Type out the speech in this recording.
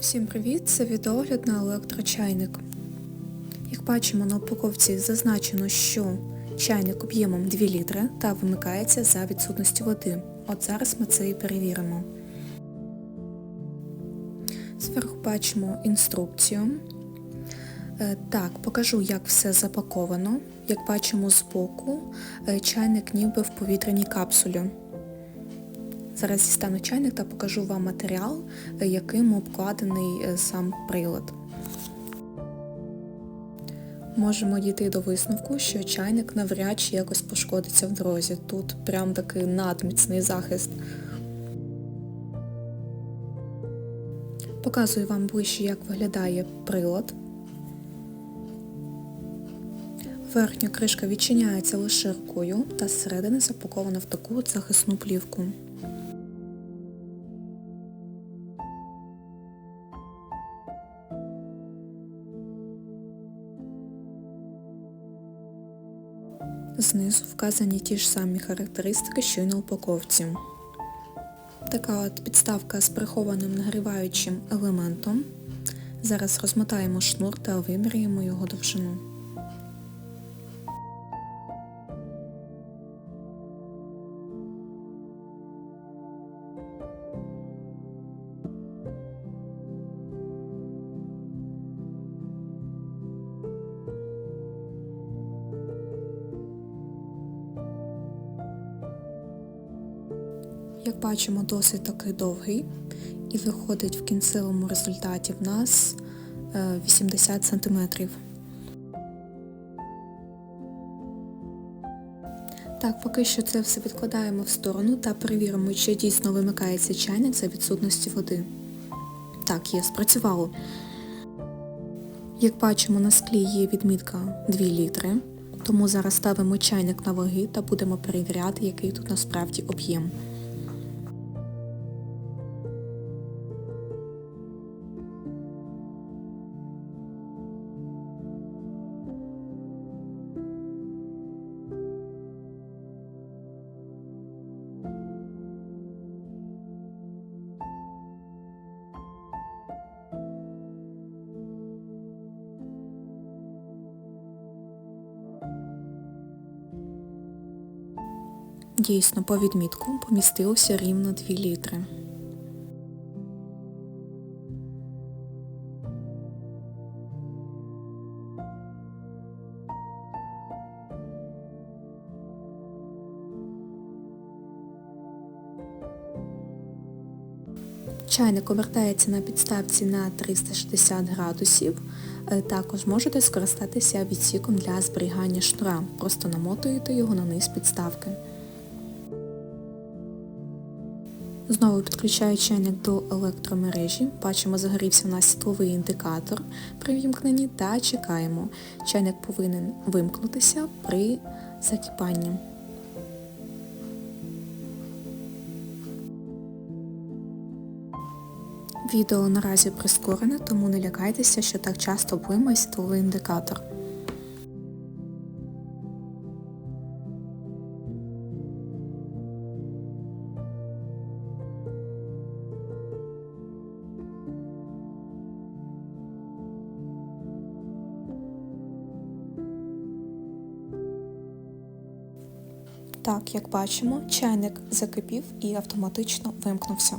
Всім привіт! Це відеогляд на електрочайник. Як бачимо на упаковці зазначено, що чайник об'ємом 2 літри та вимикається за відсутності води. От зараз ми це і перевіримо. Зверху бачимо інструкцію. Е, Так, покажу, як все запаковано. Як бачимо збоку, е, чайник ніби в повітряній капсулі. Зараз дістану чайник та покажу вам матеріал, е, яким обкладений е, сам прилад. Можемо дійти до висновку, що чайник навряд чи якось пошкодиться в дорозі. Тут прям такий надміцний захист. Показую вам ближче, як виглядає прилад. Верхня кришка відчиняється лише рукою та зсередини запакована в таку захисну плівку. Знизу вказані ті ж самі характеристики, що й на упаковці. Така от підставка з прихованим нагріваючим елементом. Зараз розмотаємо шнур та вимірюємо його довжину. Як бачимо, досить таки довгий і виходить в кінцевому результаті в нас е, 80 см. Так, поки що це все відкладаємо в сторону та перевіримо, чи дійсно вимикається чайник за відсутності води. Так, є, спрацювало. Як бачимо, на склі є відмітка 2 літри, тому зараз ставимо чайник на ваги та будемо перевіряти, який тут насправді об'єм. Дійсно, по відмітку помістилося рівно 2 літри. Чайник обертається на підставці на 360 градусів. Е, Також можете скористатися відсіком для зберігання шнура. Просто намотуєте його на низ підставки. Знову підключаю чайник до електромережі. Бачимо, загорівся у нас світловий індикатор при вімкненні та чекаємо. Чайник повинен вимкнутися при закипанні. Відео наразі прискорене, тому не лякайтеся, що так часто блимає світловий індикатор. Так, як бачимо, чайник закипів і автоматично вимкнувся.